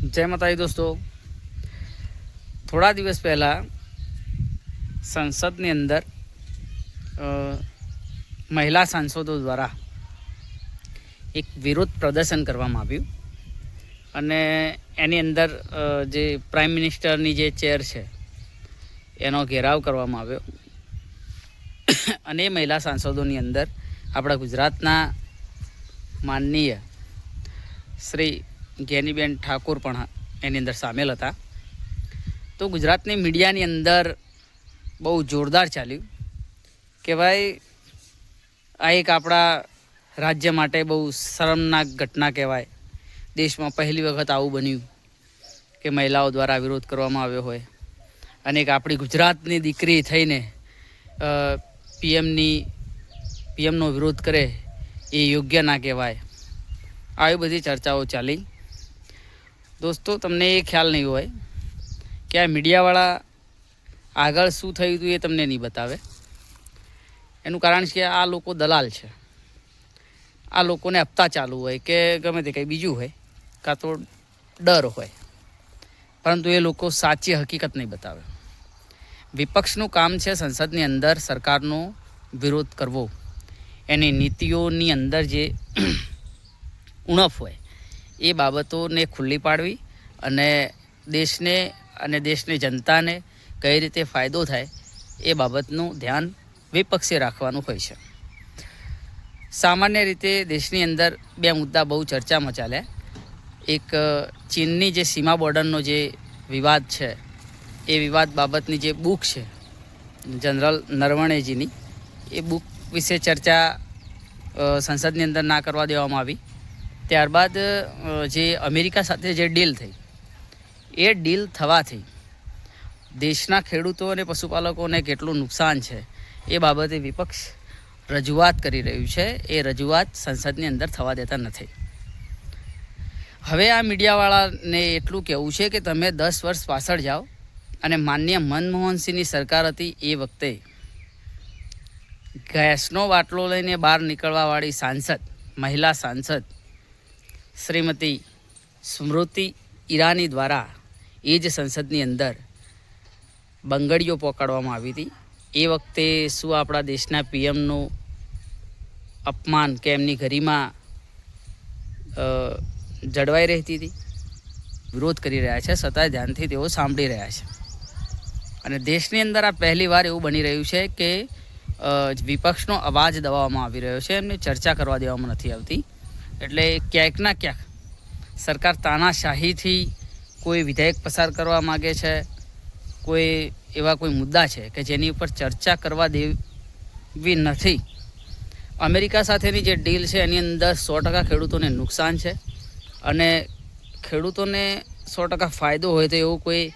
જય માતાજી દોસ્તો. થોડા દિવસ પહેલાં સંસદની અંદર મહિલા સાંસદો દ્વારા એક વિરોધ પ્રદર્શન કરવામાં આવ્યું. અને એની અંદર જે પ્રાઇમ મિનિસ્ટરની જે ચેર છે, એનો ઘેરાવ કરવામાં આવ્યો. અને એ મહિલા સાંસદોની અંદર આપણા ગુજરાતના માનનીય શ્રી જ્ઞાનીબેન ઠાકોર પણ એની અંદર સામેલ હતા. તો ગુજરાતની મીડિયાની અંદર બહુ જોરદાર ચાલ્યું કે ભાઈ, આ એક આપણા રાજ્ય માટે બહુ શરમનાક ઘટના કહેવાય. દેશમાં પહેલી વખત આવું બન્યું કે મહિલાઓ દ્વારા વિરોધ કરવામાં આવ્યો હોય. અને એક આપણી ગુજરાતની દીકરી થઈને પીએમની, પીએમનો વિરોધ કરે એ યોગ્ય ના કહેવાય. આવી બધી ચર્ચાઓ ચાલી. દોસ્તો, તમને એ ખ્યાલ નહીં હોય કે આ મીડિયાવાળા આગળ શું થયું હતું એ તમને નહીં બતાવે. એનું કારણ છે કે આ લોકો દલાલ છે. આ લોકોને હપ્તા ચાલુ હોય કે ગમે તે કંઈ બીજું હોય, કાં તો ડર હોય. પરંતુ એ લોકો સાચી હકીકત નહીં બતાવે. વિપક્ષનું કામ છે સંસદની અંદર સરકારનો વિરોધ કરવો. એની નીતિઓની અંદર જે ઉણપ હોય એ બાબતોને ખુલ્લી પાડવી અને દેશને અને દેશની જનતાને કઈ રીતે ફાયદો થાય એ બાબતનું ધ્યાન વિપક્ષે રાખવાનું હોય છે. સામાન્ય રીતે દેશની અંદર બે મુદ્દા બહુ ચર્ચામાં ચાલ્યા. એક ચીનની જે સીમા બોર્ડરનો જે વિવાદ છે, એ વિવાદ બાબતની જે બુક છે, જનરલ નરવણેજીની, એ બુક વિશે ચર્ચા સંસદની અંદર ના કરવા દેવામાં આવી. ત્યારબાદ જે અમેરિકા સાથે જે ડીલ થઈ, એ ડીલ થવાથી દેશના ખેડૂતો અને પશુપાલકોને કેટલું નુકસાન છે એ બાબતે વિપક્ષ રજૂઆત કરી રહ્યું છે. એ રજૂઆત સંસદની અંદર થવા દેતા નથી. હવે આ મીડિયાવાળાને એટલું કહેવું છે કે તમે દસ વર્ષ પાછળ જાઓ અને માન્ય મનમોહનસિંહની સરકાર હતી એ વખતે ગેસનો બાટલો લઈને બહાર નીકળવાવાળી સાંસદ, મહિલા સાંસદ શ્રીમતી સ્મૃતિ ઈરાની દ્વારા એ જ સંસદની અંદર બંગડીઓ પકડવામાં આવી હતી. એ વખતે શું આપણા દેશના પીએમનું અપમાન કે એમની ગરિમા જળવાઈ રહેતી હતી? વિરોધ કરી રહ્યા છે છતાં ધ્યાનથી તેઓ સાંભળી રહ્યા છે. અને દેશની અંદર આ પહેલી વાર એવું બની રહ્યું છે કે વિપક્ષનો અવાજ દબાવવામાં આવી રહ્યો છે, એમને ચર્ચા કરવા દેવામાં નથી આવતી. એટલે ક્યાંક ના ક્યાંક સરકાર તાનાશાહીથી કોઈ વિધેયક પસાર કરવા માગે છે, કોઈ એવા કોઈ મુદ્દા છે કે જેની ઉપર ચર્ચા કરવા દેવી નથી. અમેરિકા સાથેની જે ડીલ છે એની અંદર સો ટકા ખેડૂતોને નુકસાન છે અને ખેડૂતોને સો ટકા ફાયદો હોય તો એવું કોઈ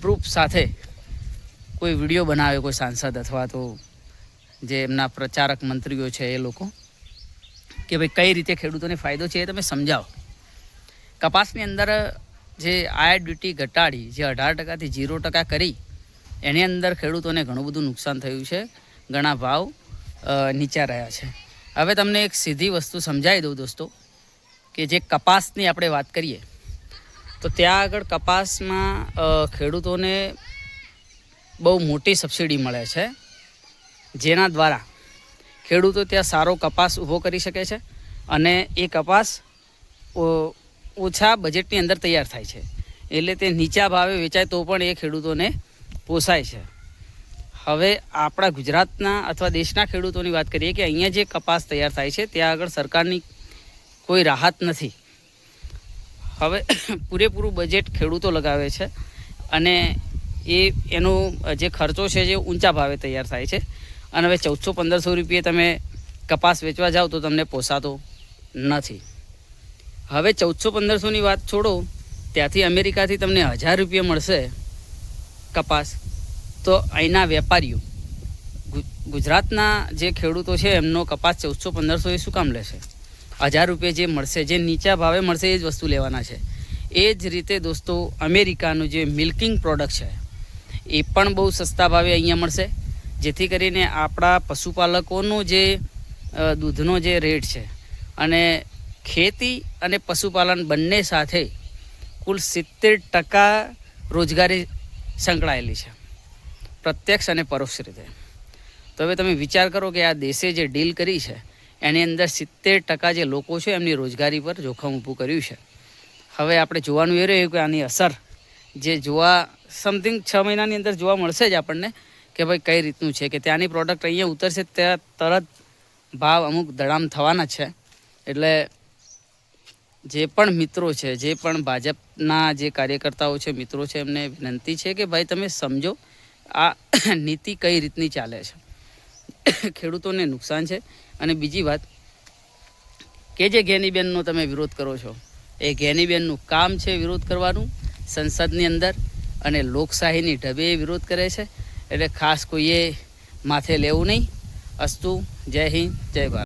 પ્રૂફ સાથે કોઈ વીડિયો બનાવે, કોઈ સાંસદ અથવા તો જે એમના પ્રચારક મંત્રીઓ છે એ લોકો. કે ભાઈ કઈ રીતે ખેડૂતોને ફાયદો છે એ તમે સમજાવો. કપાસની અંદર જે આયર ડ્યુટી ઘટાડી, જે અઢાર ટકાથી ઝીરો ટકા કરી, એની અંદર ખેડૂતોને ઘણું બધું નુકસાન થયું છે. ઘણા ભાવ નીચા રહ્યા છે. હવે તમને એક સીધી વસ્તુ સમજાવી દઉં દોસ્તો, કે જે કપાસની આપણે વાત કરીએ, તો ત્યાં આગળ કપાસમાં ખેડૂતોને બહુ મોટી સબસિડી મળે છે, જેના દ્વારા ખેડૂતો ત્યાં સારો કપાસ ઊભો કરી શકે છે અને એ કપાસ ઓછા બજેટની અંદર તૈયાર થાય છે. એટલે તે નીચા ભાવે વેચાય તો પણ એ ખેડૂતોને પોસાય છે. હવે આપણા ગુજરાતના અથવા દેશના ખેડૂતોની વાત કરીએ કે અહીંયા જે કપાસ તૈયાર થાય છે ત્યાં આગળ સરકારની કોઈ રાહત નથી. હવે પૂરેપૂરું બજેટ ખેડૂતો લગાવે છે અને એ, એનો જે ખર્ચો છે જે ઊંચા ભાવે તૈયાર થાય છે અને હવે ચૌદસો પંદરસો રૂપિયે તમે કપાસ વેચવા જાઓ તો તમને પોસાતો નથી. હવે ચૌદસો પંદરસોની વાત છોડો, ત્યાંથી અમેરિકાથી તમને હજાર રૂપિયા મળશે કપાસ. તો અહીંના વેપારીઓ ગુજરાતના જે ખેડૂતો છે એમનો કપાસ ચૌદસો પંદરસો એ શું કામ લેશે? હજાર રૂપિયા જે મળશે, જે નીચા ભાવે મળશે એ જ વસ્તુ લેવાના છે. એ જ રીતે દોસ્તો, અમેરિકાનું જે મિલ્કિંગ પ્રોડક્ટ છે, એ પણ બહુ સસ્તા ભાવે અહીંયા મળશે. જેથી કરીને આપણા પશુપાલકોનો જે દૂધનો જે રેટ છે અને ખેતી અને પશુપાલન બંને સાથે કુલ સિત્તેર ટકા રોજગારી સંકળાયેલી છે. પ્રત્યક્ષ અને પરોક્ષ રીતે. તો હવે તમે વિચાર કરો કે આ દેશે જે ડીલ કરી છે, એની અંદર સિત્તેર ટકા જે લોકો છે એમની રોજગારી પર જોખમ ઊભું કર્યું છે. હવે આપણે જોવાનું એ રહ્યું કે આની અસર જે જોવા, સમથિંગ છ મહિનાની અંદર જોવા મળશે જ આપણને કે ભાઈ કઈ રીતનું છે? કે ત્યાંની પ્રોડક્ટ અહીંયા ઉતરશે, ત્યાં તરત ભાવ અમુક દડામ થવાના છે. એટલે જે પણ મિત્રો છે, જે પણ ભાજપના જે કાર્યકર્તાઓ છે, મિત્રો છે, એમને વિનંતી છે કે ભાઈ તમે સમજો આ નીતિ કઈ રીતની ચાલે છે. ખેડૂતોને નુકસાન છે. અને બીજી વાત, કે જે ગેનીબેનનો તમે વિરોધ કરો છો, એ ગેનીબેનનું કામ છે વિરોધ કરવાનું સંસદની અંદર અને લોકશાહીની ઢબે વિરોધ કરે છે. એટલે ખાસ કોઈએ માથે લેવું નહીં. અસ્તુ જય હિન્દ જય ભારત.